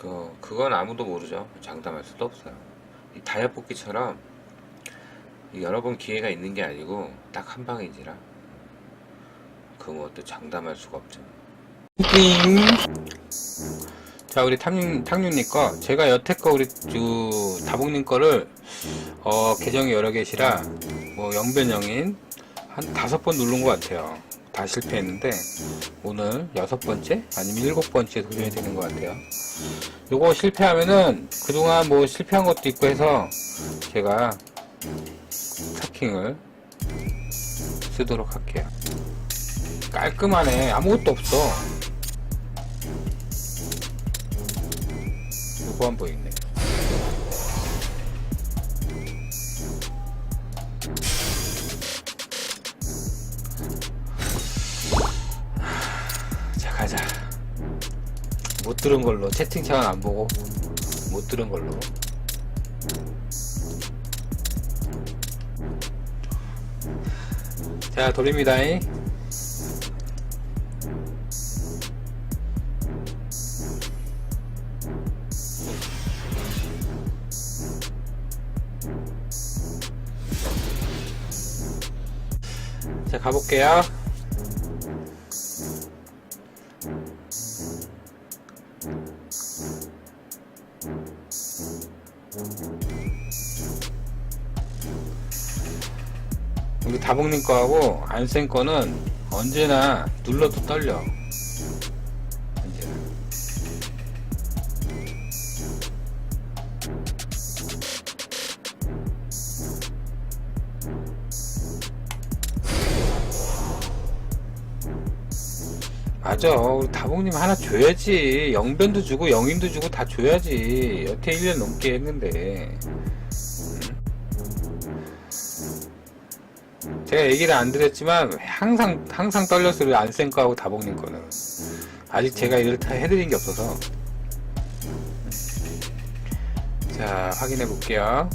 그 그건 아무도 모르죠. 장담할 수도 없어요. 이 다이아 뽑기처럼 이 여러 번 기회가 있는 게 아니고 딱 한 방이지라 그 무엇도 장담할 수가 없죠. 띵. 자, 우리 탐님, 탕윤님 거, 제가 여태껏 우리, 그, 다봉님 거를, 어, 계정이 여러 개시라, 뭐, 영변영인, 한 다섯 번 누른 것 같아요. 다 실패했는데, 오늘 여섯 번째? 아니면 일곱 번째 도전이 되는 것 같아요. 요거 실패하면은, 그동안 뭐 실패한 것도 있고 해서, 제가, 스타킹을 쓰도록 할게요. 깔끔하네. 아무것도 없어. 요거 한 보이네. 가자. 못 들은 걸로. 채팅창은 안 보고. 못 들은 걸로. 자, 돌립니다. 자, 가볼게요. 우리 다봉님 거하고 안센 거는 언제나 눌러도 떨려. 맞아. 다봉님 하나 줘야지. 영변도 주고 영인도 주고 다 줘야지. 여태 1년 넘게 했는데. 제가 얘기를 안 드렸지만 항상 항상 떨렸어요. 안센 거하고 다봉님 거는. 아직 제가 이걸 다 해드린 게 없어서. 자, 확인해 볼게요.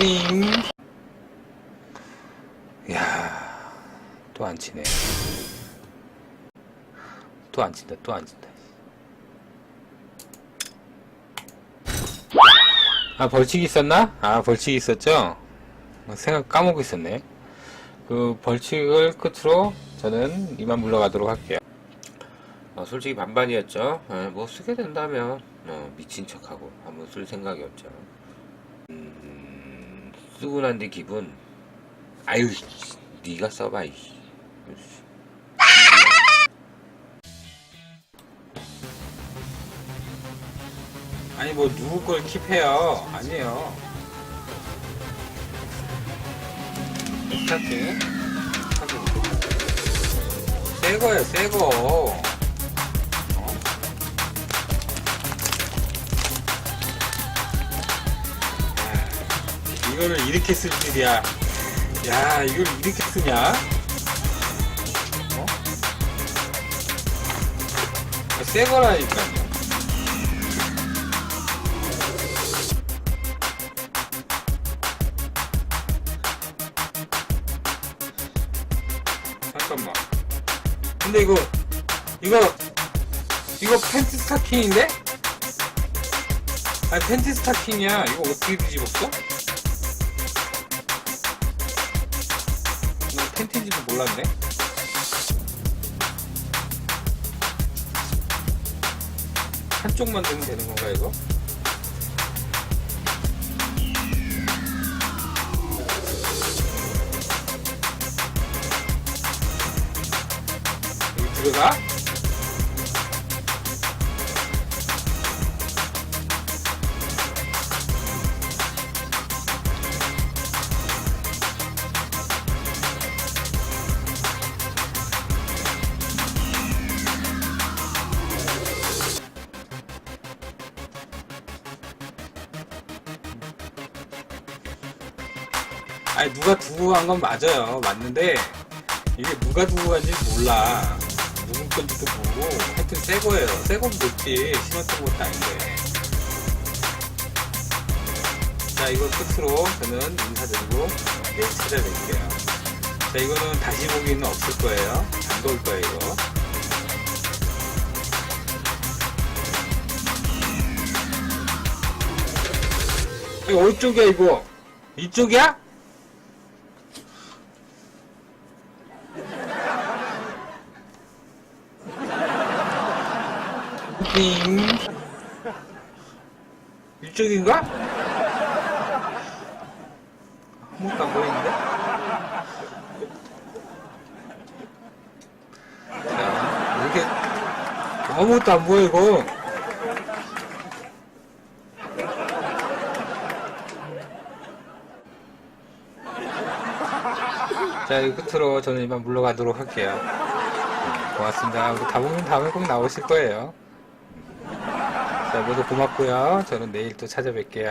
띵. 야, 또 안 치네. 또 안 친다, 또 안 친다. 아, 벌칙이 있었나? 아, 벌칙이 있었죠? 생각 까먹고 있었네. 그 벌칙을 끝으로 저는 이만 물러가도록 할게요. 어, 솔직히 반반이었죠. 예, 뭐 쓰게 된다면 어, 미친 척하고 한번 쓸 생각이 없죠. 음, 쓰고 난 뒤 기분 아유 씨, 네가 써봐 이. 아니, 뭐, 누구 걸 킵해요? 아니에요. 스타트. 새 거예요, 새 거. 이거를 이렇게 쓸 줄이야. 야, 이걸 이렇게 쓰냐? 어? 새 거라니까요. 잠깐만. 근데 이거, 이거, 이거 팬티 스타킹인데? 아니, 팬티 스타킹이야. 이거 어떻게 뒤집었어? 난 팬티인지도 몰랐네. 한쪽만 들면 되는 건가, 이거? 여기 들어가? 아니 누가 두고 간 건 맞아요 맞는데 이게 누가 두고 간지 몰라 누구 건지도 모르고 하여튼 새 거예요 새 거면 됐지 신었던 것도 아닌데 자, 이거 끝으로 저는 인사드리고 내일 찾아뵐게요. 자, 이거는 다시 보기는 없을 거예요. 안볼 거예요, 이거. 이거 어디쪽이야, 이거? 이쪽이야? 띵. 이쪽인가? 아무것도 안 보이는데? 자, 이렇게 아무것도 안 보이고 자, 이 끝으로 저는 이만 물러가도록 할게요. 네, 고맙습니다. 다봉님 다음에 꼭 나오실 거예요. 자, 모두 고맙고요. 저는 내일 또 찾아뵐게요.